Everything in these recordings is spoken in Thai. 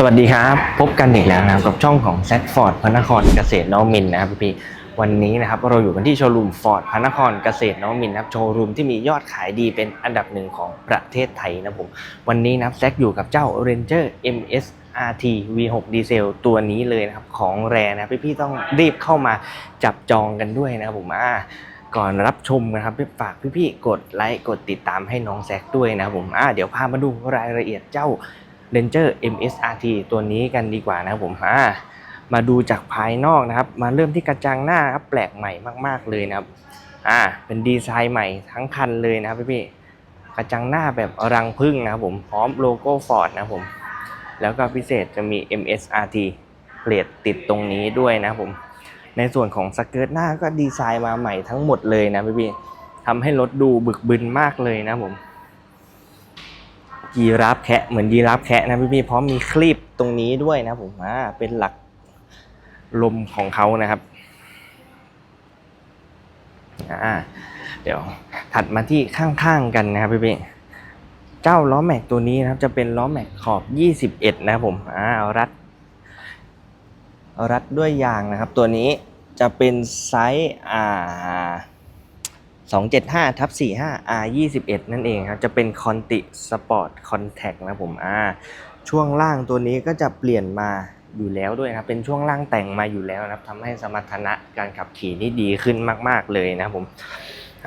สวัสดีครับพบกันอีกแล้วนะครับกับช่องของแซดฟอร์ดพระนครเกษตรนวมินนะครับพี่ๆวันนี้นะครับเราอยู่กันที่โชว์รูมฟอร์ดพระนครเกษตรนวมินนะครับโชว์รูมที่มียอดขายดีเป็นอันดับหนึ่งของประเทศไทยนะผมวันนี้นะครับแซกอยู่กับเจ้า Ranger MS RT V6 ดีเซลตัวนี้เลยนะครับของแรนะพี่ๆต้องรีบเข้ามาจับจองกันด้วยนะครับผมอ่าก่อนรับชมนะครับพี่ฝากพี่ๆกดไลค์กดติดตามให้น้องแซกด้วยนะครับผมอ่าเดี๋ยวพามาดูรายละเอียดเจ้า Ranger MSRT ตัวนี้กันดีกว่านะครับผมอ่ามาดูจากภายนอกนะครับ มาเริ่มที่กระจังหน้าครับแปลกใหม่มากๆเลยนะครับอ่าเป็นดีไซน์ใหม่ทั้งคันเลยนะครับพี่ๆกระจังหน้าแบบรังผึ้งนะครับผมพร้อมโลโก้ฟอร์ดนะครับผมแล้วก็พิเศษจะมี MSRT เกรดติดตรงนี้ด้วยนะผม ในส่วนของสเกิร์ตหน้าก็ดีไซน์มาใหม่ทั้งหมดเลยนะพี่พี่ๆทำให้รถดูบึกบึนมากเลยนะผม ยีราฟแคะเหมือนยีราฟแคะนะพี่ๆพร้อมมีคลีปตรงนี้ด้วยนะผมอ่าเป็นหลักลมของเขานะครับอ่าเดี๋ยวถัดมาที่ข้างๆกันนะครับพี่พี่ๆเจ้าล้อแม็กตัวนี้นะครับ จะเป็นล้อแม็กขอบ 21 นะครับผมอ่ารัดรัดด้วยยางนะครับ ตัวนี้จะเป็นไซส์อ่า 275ทับ 45 R 21 นั่นเองครับ จะเป็นคอนติสปอร์ตคอนแทคนะผมอ่าช่วงล่างตัวนี้ก็จะเปลี่ยนมาอยู่แล้วด้วยนะครับ เป็นช่วงล่างแต่งมาอยู่แล้วนะครับทำให้สมรรถนะการขับขี่นี่ดีขึ้นมาก ๆ เลยนะผม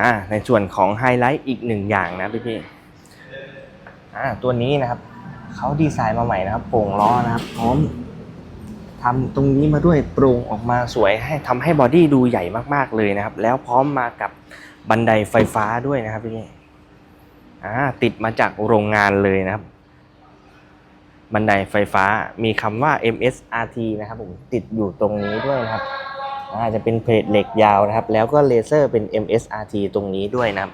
อ่าในส่วนของไฮไลท์อีกหนึ่งอย่างนะพี่ๆอ่าตัวนี้นะครับเขาดีไซน์มาใหม่นะครับโป่งล้อนะครับพร้อมทำตรงนี้มาด้วยโปร่งออกมาสวยให้ทำให้บอดี้ดูใหญ่มากๆเลยนะครับ แล้วพร้อมมากับ บันไดไฟฟ้าด้วยนะครับพี่อ่าติดมาจากโรงงานเลยนะครับ บันไดไฟฟ้ามีคำว่า MSRT นะครับผมติดอยู่ตรงนี้ด้วยนะครับอาจจะเป็นเพลทเหล็กยาวนะครับ แล้วก็เลเซอร์เป็น MSRT ตรงนี้ด้วยนะครับ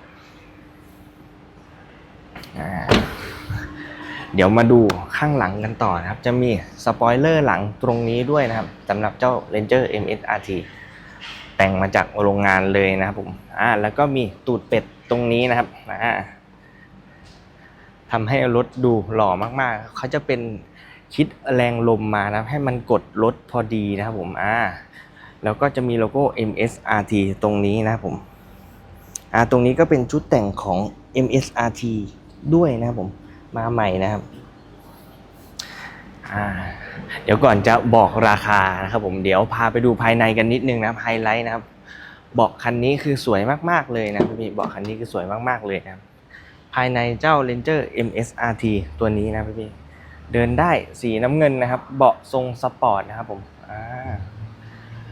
เดี๋ยวมาดูข้างหลังกันต่อนะครับ จะมีสปอยเลอร์หลังตรงนี้ด้วยนะครับสำหรับเจ้า Ranger MSRT แต่งมาจากโรงงานเลยนะครับผมอ่าแล้วก็มีตูดเป็ดตรงนี้นะครับอ่าทำให้รถดูหล่อมากๆ เขาจะเป็นคิดแรงลมมานะครับให้มันกดรถพอดีนะครับผมอ่าแล้วก็จะมีโลโก้ MSRT ตรงนี้นะครับผมอ่าตรงนี้ก็เป็นชุดแต่งของ MSRT ด้วยนะครับผมมาใหม่นะครับ เดี๋ยวก่อนจะบอกราคานะครับผมเดี๋ยวพาไปดูภายในกันนิดนึงนะครับไฮไลท์นะครับเบาะคันนี้คือสวยมากๆเลยนะพี่เบาะคันนี้คือสวยมากๆเลยนะครับภายในเจ้า Ranger MSRT ตัวนี้นะพี่เดินได้สีน้ำเงินนะครับ เบาะทรงสปอร์ตนะครับผมอ่า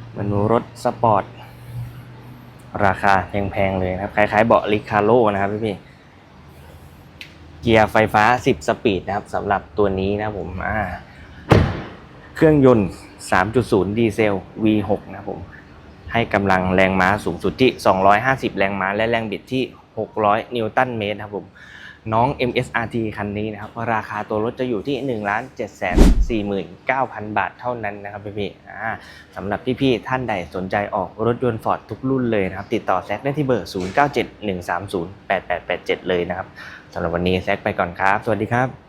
เหมือนรถสปอร์ตราคาแพงๆเลยนะครับคล้ายๆเบาะลิคาโลนะครับพี่ๆ เกียร์ไฟฟ้า 10 สปีดนะครับสำหรับตัวนี้นะผมเครื่องยนต์ 3.0 ดีเซล V6 นะผม ให้กำลังแรงม้าสูงสุดที่ 250 แรงม้า และแรงบิดที่ 600 นิวตันเมตรครับผม น้อง MSRT คันนี้นะครับราคาตัวรถจะอยู่ที่ 1 7 4 9 0 0 0 บาทเท่านั้นนะครับพี่ๆสำหรับพี่ๆท่านใดสนใจออกรถยนต์ฟอร์ดทุกรุ่นเลยนะครับ ติดต่อแซกได้ที่เบอร์ 0971308887 เลยนะครับสำหรับวันนี้แซกไปก่อนครับ สวัสดีครับ